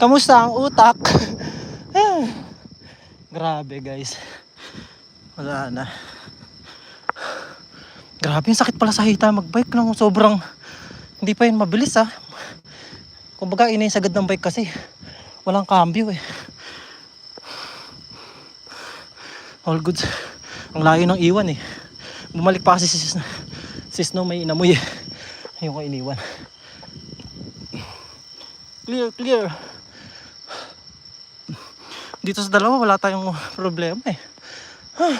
Kamusta ang utak? Grabe guys. Wala na. Grabe, yung sakit pala sa hita magbike lang. Sobrang, hindi pa yun mabilis ah. Kumbaga, ina yung sagad ng bike kasi. Walang cambio eh. All goods. Ang layo ng iwan eh. Bumalik pa kasi si, si, si Snow may inamoy eh. Ayun ko iniwan. Clear, clear. Dito sa dalawa wala tayong problema eh. Huh.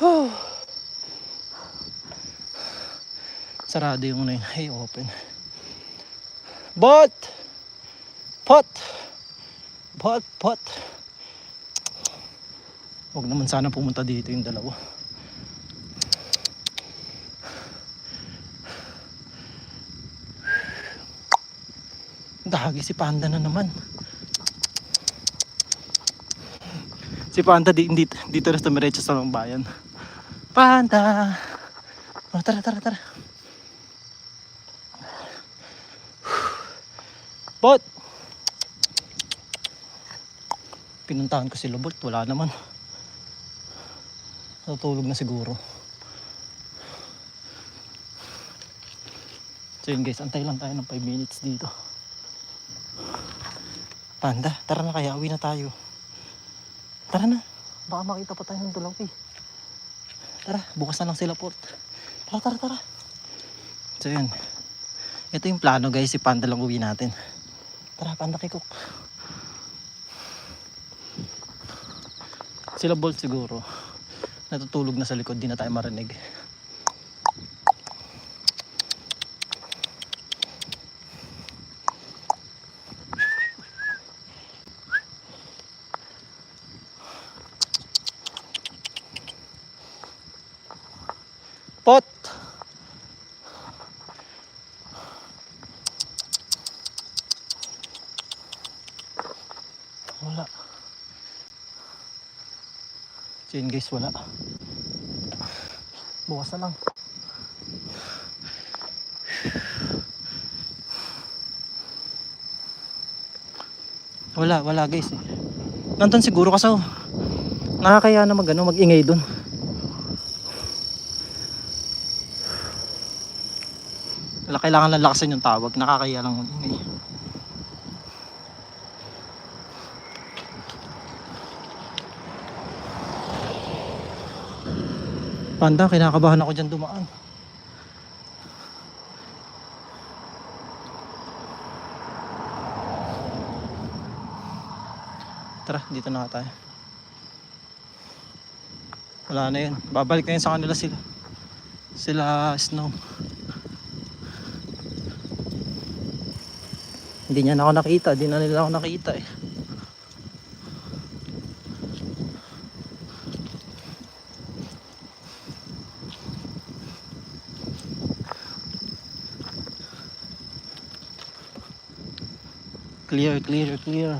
Sarado yung ano yun. Hey, open. Bot! Pot! Bot, pot. Huwag naman sana pumunta dito yung dalawa. Dahagi si Panda na naman. Si Panda di, dito, dito na Mirecha sa mga bayan. Panda! Oh, tara, tara, tara. Bot! Pinuntahan ko si Lobot, wala naman. Natutulog na siguro. So yun guys, antay lang tayo ng 5 minutes dito. Panda, tara na kaya, uwi na tayo. Tara na, baka makita pa tayo ng dalaw eh. Tara, bukas na lang sila port. Tara, tara, tara. So yun, ito yung plano guys, si Panda lang uwi natin. Tara, Panda kikok. Sila Bolt siguro. Natutulog na sa likod, di na tayo marinig. Pot! Wala. Yun guys, wala. Bukas na lang. Wala, wala guys eh. Nandun siguro kasi oh, nakakaya na mag, ano, mag-ingay dun. Kailangan lang lakasan yung tawag. Nakakaya lang mag-ingay. Panda, kinakabahan ako dyan dumaan. Tara, dito na tayo. Wala na yun. Babalik na yun sa kanila sila. Sila Snow. Hindi niya na ako nakita. Hindi na nila ako nakita eh. Clear, clear, clear.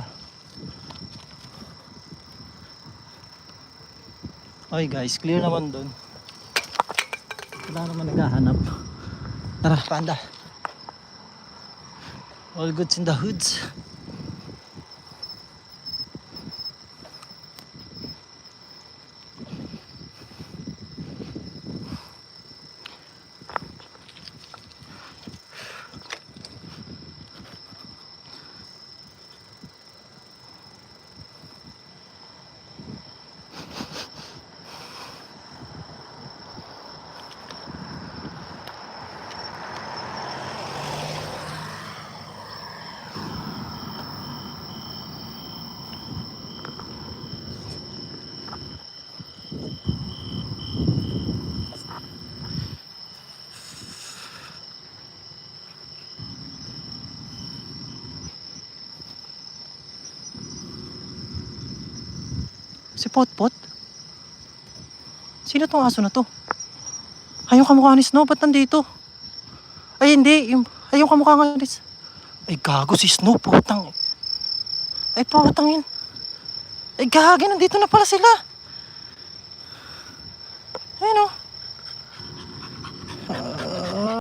Okay guys, clear naman doon. Wala naman naghahanap. Tara, panda. All goods in the hoods. Si Potpot? Sino tong aso na to? Ay, yung kamukha ni Snow, ba't nandito? Ay, hindi. Yung, ay, yung kamukha nga ni Ay, gago si Snow, putang. Ay, putang yun. Ay, gagi, nandito na pala sila. Ayun oh.